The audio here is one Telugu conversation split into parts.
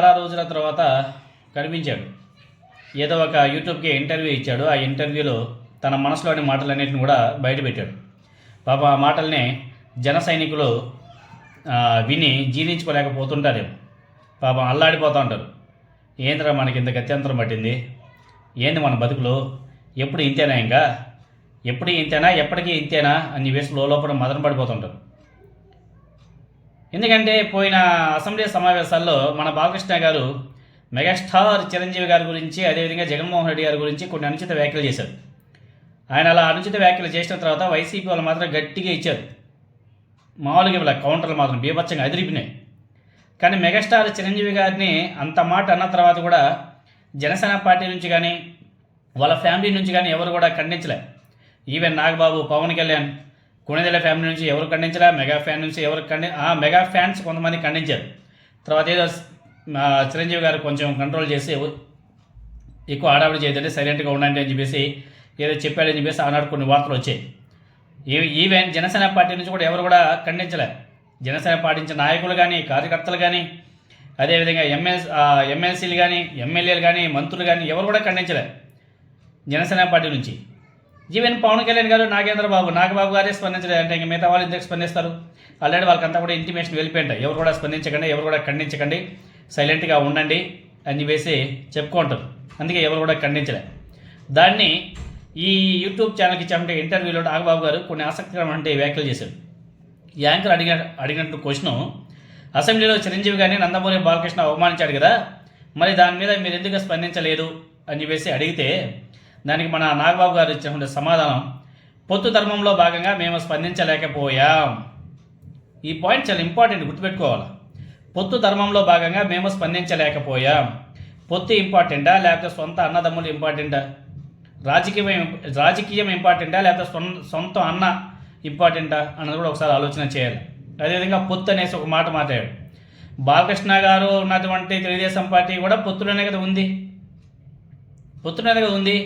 చాలా రోజుల తర్వాత కనిపించాడు. ఏదో ఒక యూట్యూబ్కి ఇంటర్వ్యూ ఇచ్చాడు. ఆ ఇంటర్వ్యూలో తన మనసులోని మాటలన్నింటిని కూడా బయటపెట్టాడు. పాప ఆ మాటల్ని జన సైనికులు విని జీర్ణించుకోలేకపోతుంటారేమో. పాపం అల్లాడిపోతూ ఉంటారు. ఏంద్రా మనకి ఇంత గత్యంతరం పట్టింది? ఏంది మన బతుకులు? ఎప్పుడు ఇంతేనా ఇంకా? ఎప్పుడు ఇంతేనా? ఎప్పటికీ ఇంతేనా? అని వేసి లోపల మదన పడిపోతుంటారు. ఎందుకంటే పోయిన అసెంబ్లీ సమావేశాల్లో మన బాలకృష్ణ గారు మెగాస్టార్ చిరంజీవి గారి గురించి అదేవిధంగా జగన్మోహన్ రెడ్డి గారి గురించి కొన్ని అనుచిత వ్యాఖ్యలు చేశారు. ఆయన అలా అనుచిత వ్యాఖ్యలు చేసిన తర్వాత వైసీపీ వాళ్ళు మాత్రం గట్టిగా ఇచ్చారు. మామూలుగా ఇలా కౌంటర్లు మాత్రం బీభత్సంగా అదిరిపినాయి కానీ మెగాస్టార్ చిరంజీవి గారిని అంత మాట అన్న తర్వాత కూడా జనసేన పార్టీ నుంచి కానీ వాళ్ళ ఫ్యామిలీ నుంచి కానీ ఎవరు కూడా ఖండించలే. ఈవెన్ నాగబాబు పవన్ కళ్యాణ్ కొణిదెల ఫ్యామిలీ నుంచి ఎవరు ఖండించలే? మెగా ఫ్యాన్ నుంచి ఎవరు ఖండి? ఆ మెగా ఫ్యాన్స్ కొంతమంది ఖండించారు. తర్వాత ఏదో చిరంజీవి గారు కొంచెం కంట్రోల్ చేసి ఎక్కువ ఆడావిడి చేయదండి సైలెంట్గా ఉండండి అని చెప్పేసి ఏదో చెప్పాడని చెప్పేసి ఆనాడు కొన్ని వార్తలు వచ్చాయి. ఈ- ఈవెన్ జనసేన పార్టీ నుంచి కూడా ఎవరు కూడా ఖండించలే. జనసేన పాటించిన నాయకులు కానీ కార్యకర్తలు కానీ అదేవిధంగా ఎంఎల్ ఎమ్మెల్సీలు కానీ ఎమ్మెల్యేలు కానీ మంత్రులు కానీ ఎవరు కూడా ఖండించలే. జనసేన పార్టీ నుంచి. ఈవెన్ పవన్ కళ్యాణ్ గారు నాగేంద్ర బాబు నాగబాబు గారే స్పందించలేదు. అంటే ఇంక మిగతా వాళ్ళు ఎందుకు స్పందిస్తారు? ఆల్రెడీ వాళ్ళకంతా కూడా ఇంటిమేషన్ వెళ్ళిపోయింది. ఎవరు కూడా స్పందించకండి ఎవరు కూడా ఖండించకండి. సైలెంట్గా ఉండండి అని చెప్పేసి చెప్పుకుంటారు అందుకే ఎవరు కూడా ఖండించలే. దాన్ని ఈ యూట్యూబ్ ఛానల్కి ఇచ్చామంటే ఇంటర్వ్యూలో నాగబాబు గారు కొన్ని ఆసక్తికరమైన వ్యాఖ్యలు చేశారు. యాంకర్ అడిగిన అడిగినట్టు క్వశ్చను అసెంబ్లీలో చిరంజీవి గారిని నందమూరి బాలకృష్ణ అవమానించాడు కదా మరి దాని మీద మీరు ఎందుకు స్పందించలేదు అని చెప్పేసి అడిగితే దానికి మన నాగబాబు గారు ఇచ్చినటువంటి సమాధానం పొత్తు ధర్మంలో భాగంగా మేము స్పందించలేకపోయాం. ఈ పాయింట్ చాలా ఇంపార్టెంట్ గుర్తుపెట్టుకోవాలి. పొత్తు ధర్మంలో భాగంగా మేము స్పందించలేకపోయాం. పొత్తు ఇంపార్టెంటా లేకపోతే సొంత అన్నదమ్ములు ఇంపార్టెంటా రాజకీయం రాజకీయం ఇంపార్టెంటా లేకపోతే సొంత సొంత అన్న ఇంపార్టెంటా అన్నది కూడా ఒకసారి ఆలోచన చేయాలి. అదేవిధంగా పొత్తు అనేసి ఒక మాట మాట్లాడాడు. బాలకృష్ణ గారు ఉన్నటువంటి తెలుగుదేశం పార్టీ కూడా పొత్తులోనే కదా ఉంది. పొత్తులోనే కదా ఉంది.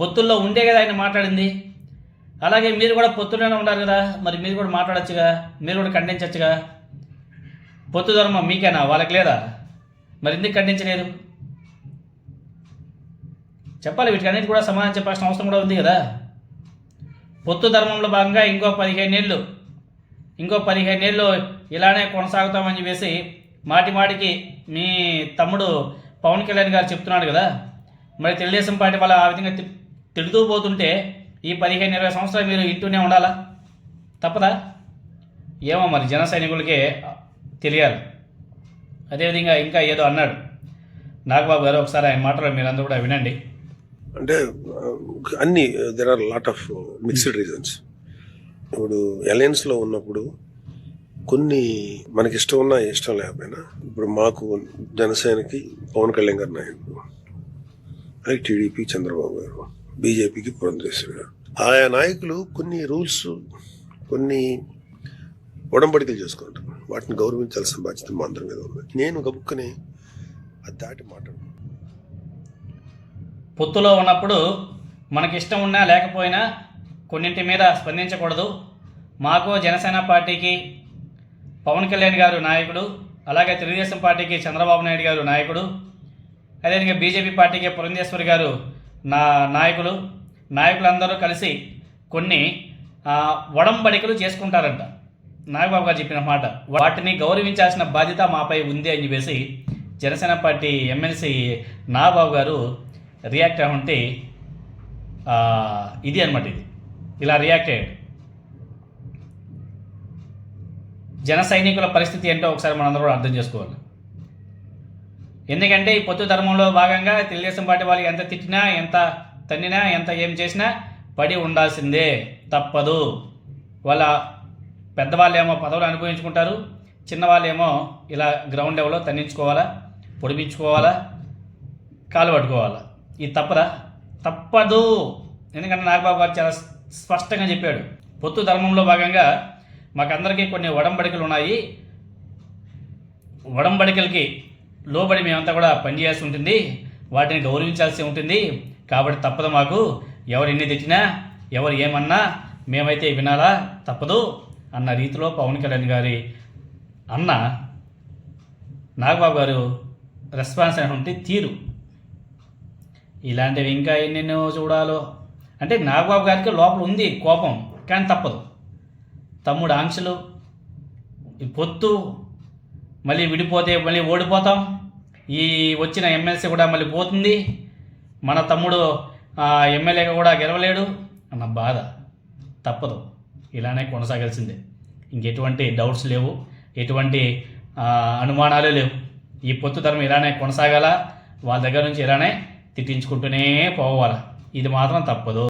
పొత్తుల్లో ఉండే కదా ఆయన మాట్లాడింది. అలాగే మీరు కూడా పొత్తులోనే ఉన్నారు కదా మరి మీరు కూడా మాట్లాడచ్చుగా మీరు కూడా ఖండించవచ్చుగా పొత్తు ధర్మం మీకేనా? వాళ్ళకి లేదా? మరి ఎందుకు ఖండించలేదు చెప్పాలి వీటికన్నిటి కూడా సమాధానం చెప్పాల్సిన అవసరం కూడా ఉంది కదా. పొత్తు ధర్మంలో భాగంగా ఇంకో పదిహేను ఏళ్ళు ఇంకో పదిహేను ఏళ్ళు ఇలానే కొనసాగుతామని చెప్పేసి మాటి మాటికి మీ తమ్ముడు పవన్ కళ్యాణ్ గారు చెప్తున్నాడు కదా. మరి తెలుగుదేశం పార్టీ వాళ్ళ ఆ విధంగా తిడుతూ పోతుంటే ఈ పదిహేను ఇరవై సంవత్సరాలు మీరు ఇంటూనే ఉండాలా? తప్పదా? ఏమో మరి జన సైనికులకే తెలియాలి. అదేవిధంగా ఇంకా ఏదో అన్నాడు. నాగబాబు గారు ఒకసారి ఆయన మాటలు మీరందరూ కూడా వినండి. అంటే అన్ని there are lot of mixed reasons ఇప్పుడు అలయన్స్లో ఉన్నప్పుడు కొన్ని మనకి ఇష్టం ఉన్నా ఇష్టం లేకపోయినా ఇప్పుడు మాకు జనసేనకి పవన్ కళ్యాణ్ గారు నాయకుడు అది టీడీపీ చంద్రబాబు గారు. బీజేపీకి పురంధరేశ్వరి ఆయా నాయకులు కొన్ని రూల్స్ కొన్ని ఉడంబడికలు చేసుకుంటారు. వాటిని గౌరవించాల్సిన బాధ్యత మా అందరి మీద ఉంది. నేను గబుక్కుని అది దాటి మాట్లాడు పొత్తులో ఉన్నప్పుడు మనకి ఇష్టం ఉన్నా లేకపోయినా కొన్నింటి మీద స్పందించకూడదు. మాకు జనసేన పార్టీకి పవన్ కళ్యాణ్ గారు నాయకుడు అలాగే తెలుగుదేశం పార్టీకి చంద్రబాబు నాయుడు గారు నాయకుడు అదేవిధంగా బీజేపీ పార్టీకి పురంధేశ్వరి గారు నా నాయకులు నాయకులందరూ కలిసి కొన్ని ఆ, ఒడంబడికలు చేసుకుంటారంట. నాగబాబు గారు చెప్పిన మాట వాటిని గౌరవించాల్సిన బాధ్యత మాపై ఉంది అని చెప్పేసి జనసేన పార్టీ ఎమ్మెల్సీ నాగబాబు గారు రియాక్ట్ ఉంటే ఇది అనమాట ఇది. ఇలా రియాక్ట్ అయ్యాడు. జన సైనికుల పరిస్థితి ఏంటో ఒకసారి మనందరూ కూడా అర్థం చేసుకోవాలి. ఎందుకంటే ఈ పొత్తు ధర్మంలో భాగంగా తెలుగుదేశం పార్టీ వాళ్ళు ఎంత తిట్టినా ఎంత తన్నినా ఎంత ఏం చేసినా పడి ఉండాల్సిందే. తప్పదు. వాళ్ళ పెద్దవాళ్ళేమో పదవులు అనుభవించుకుంటారు చిన్నవాళ్ళేమో ఇలా గ్రౌండ్ లెవెల్లో తన్నించుకోవాలా పొడిపించుకోవాలా కాలు పట్టుకోవాలా. ఇది తప్పదా? తప్పదు. ఎందుకంటే నాగబాబు గారు చాలా స్పష్టంగా చెప్పాడు. పొత్తు ధర్మంలో భాగంగా మాకందరికీ కొన్ని ఒడంబడికలు ఉన్నాయి. వడంబడికలకి లోబడి మేమంతా కూడా పనిచేయాల్సి ఉంటుంది. వాటిని గౌరవించాల్సి ఉంటుంది. కాబట్టి తప్పదు మాకు. ఎవరు ఎన్ని తెచ్చినా ఎవరు ఏమన్నా మేమైతే వినాలా? తప్పదు అన్న రీతిలో పవన్ కళ్యాణ్ గారి అన్న నాగబాబు గారు రెస్పాన్స్ అయినటువంటి తీరు. ఇలాంటివి ఇంకా ఎన్నెన్నో చూడాలో. అంటే నాగబాబు గారికి లోపల ఉంది కోపం కానీ తప్పదు. తమ్ముడు ఆంక్షలు పొత్తు మళ్ళీ విడిపోతే మళ్ళీ ఓడిపోతాం. ఈ వచ్చిన ఎమ్మెల్సీ కూడా మళ్ళీ పోతుంది. మన తమ్ముడు ఆ, ఎమ్మెల్యేగా కూడా గెలవలేడు అన్న బాధ. తప్పదు. ఇలానే కొనసాగాల్సిందే. ఇంకెటువంటి డౌట్స్ లేవు. ఎటువంటి అనుమానాలు లేవు. ఈ పొత్తు ధర్మం ఇలానే కొనసాగాల? వాళ్ళ దగ్గర నుంచి ఇలానే తిట్టించుకుంటూనే పోవాలా? ఇది మాత్రం తప్పదు.